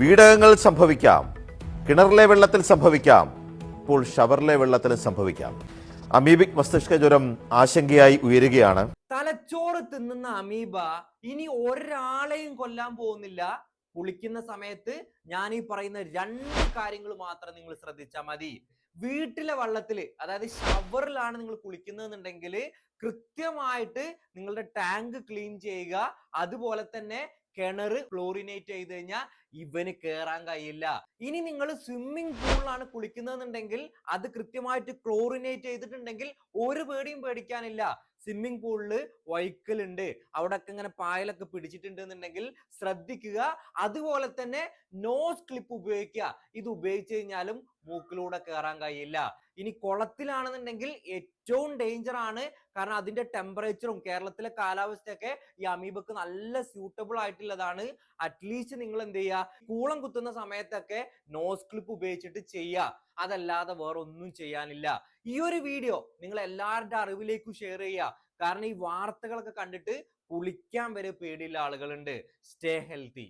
വീടകങ്ങൾ സംഭവിക്കാം. കിണറിലെ വെള്ളത്തിൽ സംഭവിക്കാം. ഇപ്പോൾ ഷവറിലെ വെള്ളത്തിലും സംഭവിക്കാം. അമീബിക് മസ്തിഷ്ക ജ്വരം ആശങ്കയായി ഉയരുകയാണ്. തലച്ചോറ് തിന്നുന്ന അമീബ ഇനി ഒരാളെയും കൊല്ലാൻ പോകുന്നില്ല. കുളിക്കുന്ന സമയത്ത് ഞാൻ ഈ പറയുന്ന രണ്ട് കാര്യങ്ങൾ മാത്രം നിങ്ങൾ ശ്രദ്ധിച്ചാൽ മതി. വീട്ടിലെ വള്ളത്തിൽ അതായത് ഷവറിലാണ് നിങ്ങൾ കുളിക്കുന്നതെന്നുണ്ടെങ്കിൽ കൃത്യമായിട്ട് നിങ്ങളുടെ ടാങ്ക് ക്ലീൻ ചെയ്യുക. അതുപോലെ തന്നെ കിണർ ക്ലോറിനേറ്റ് ചെയ്ത് കഴിഞ്ഞാൽ ഇവന് കയറാൻ കഴിയില്ല. ഇനി നിങ്ങൾ സ്വിമ്മിംഗ് പൂളിലാണ് കുളിക്കുന്നതെന്നുണ്ടെങ്കിൽ അത് കൃത്യമായിട്ട് ക്ലോറിനേറ്റ് ചെയ്തിട്ടുണ്ടെങ്കിൽ ഒരു പേടിയും പേടിക്കാനില്ല. സ്വിമ്മിംഗ് പൂളിൽ വൈക്കലുണ്ട്. അവിടെയൊക്കെ ഇങ്ങനെ പായലൊക്കെ പിടിച്ചിട്ടുണ്ട് എന്നുണ്ടെങ്കിൽ ശ്രദ്ധിക്കുക. അതുപോലെ തന്നെ നോസ് ക്ലിപ്പ് ഉപയോഗിക്കുക. ഇത് ഉപയോഗിച്ചു കഴിഞ്ഞാലും മൂക്കിലൂടെ കയറാൻ കഴിയില്ല. ഇനി കുളത്തിലാണെന്നുണ്ടെങ്കിൽ ഏറ്റവും ഡേഞ്ചർ ആണ്. കാരണം അതിന്റെ ടെമ്പറേച്ചറും കേരളത്തിലെ കാലാവസ്ഥയൊക്കെ ഈ അമീബക്ക് നല്ല സ്യൂട്ടബിൾ ആയിട്ടുള്ളതാണ്. അറ്റ്ലീസ്റ്റ് നിങ്ങൾ എന്ത് ചെയ്യുക? കൂളം കുത്തുന്ന സമയത്തൊക്കെ നോസ് ക്ലിപ്പ് ഉപയോഗിച്ചിട്ട് ചെയ്യുക. അതല്ലാതെ വേറെ ഒന്നും ചെയ്യാനില്ല. ഈ ഒരു വീഡിയോ നിങ്ങൾ എല്ലാവരുടെ അറിവിലേക്കും ഷെയർ ചെയ്യുക. കാരണം ഈ വാർത്തകളൊക്കെ കണ്ടിട്ട് കുളിക്കാൻ വരെ പേടിയുള്ള ആളുകളുണ്ട്. Stay healthy